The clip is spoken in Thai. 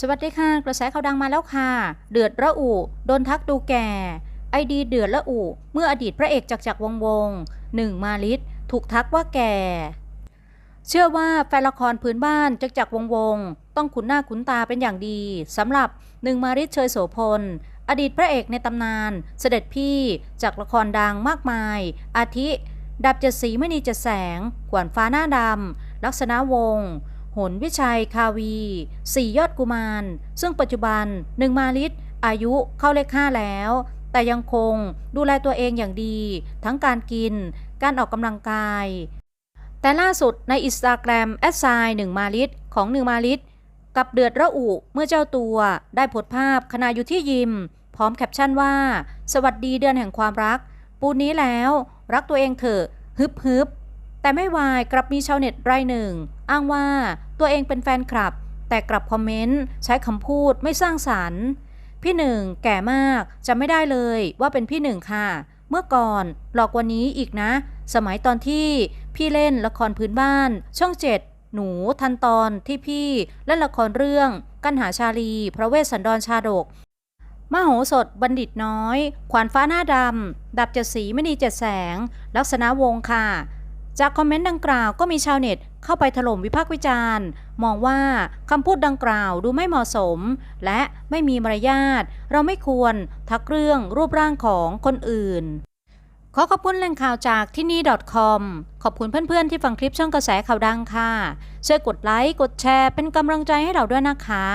สวัสดีค่ะ กระแสข่าวดังมาแล้วค่ะ เดือดระอุโดนทักดูแก่ ไอดีเดือดระอุเมื่ออดีตพระเอกจากจักรวงวงหนึ่งมาลิศถูกทักว่าแก่ เชื่อว่าแฟนละครพื้นบ้านจากจักรวงวงต้องคุ้นหน้าคุ้นตาเป็นอย่างดีสำหรับหนึ่งมาริศเชยโสพลอดีตพระเอกในตำนาน เสด็จพี่จากละครดังมากมาย อาทิ ดับเจ็ดสีไม่นีเจ็ดแสง ขวานฟ้าหน้าดำลักษณะวงศ์ หนวิชัยคาวีสี่ยอดกุมาร ซึ่งปัจจุบันหนึ่งมาลิตอายุเข้าเลขห้าแล้ว แต่ยังคงดูแลตัวเองอย่างดี ทั้งการกิน การออกกำลังกาย แต่ล่าสุดในอินสตาแกรมแอดไซน์หนึ่งมาลิตของหนึ่งมาลิตกับเดือดระอุเมื่อเจ้าตัวได้โพสต์ภาพขณะอยู่ที่ยิม พร้อมแคปชั่นว่า สวัสดีเดือนแห่งความรัก ปูนนี้แล้ว รักตัวเองเถอะฮึบฮึบ แต่ไม่วายกลับมีชาวเน็ตรายหนึ่ง อ้างว่าตัวเองเป็นแฟนคลับ แต่กลับคอมเมนต์ใช้คำพูดไม่สร้างสรรค์ พี่หนึ่งแก่มากจำไม่ได้เลยว่าเป็นพี่หนึ่งค่ะ เมื่อก่อนหลอกว่านี้อีกนะ สมัยตอนที่พี่เล่นละครพื้นบ้าน ช่องเจ็ดหนูทันตอนที่พี่เล่นละครเรื่อง กันหาชาลี พระเวสสันดรชาดกมโหสถบัณฑิตน้อย ขวานฟ้าหน้าดำ ดับเจ็ดสีไม่นีเจ็ดแสง ลักษณะวงค่ะ จากคอมเมนต์ดังกล่าวก็มีชาวเน็ตเข้าไปถล่มวิพากษ์วิจารณ์ มองว่าคำพูดดังกล่าวดูไม่เหมาะสม และไม่มีมารยาทเราไม่ควรทักเรื่องรูปร่างของคนอื่น ขอขอบคุณแหล่งข่าวจากที่นี่ .com ขอบคุณเพื่อนๆที่ฟังคลิปช่องกระแสข่าวดังค่ะช่วยกดไลค์กดแชร์เป็นกำลังใจให้เราด้วยนะคะ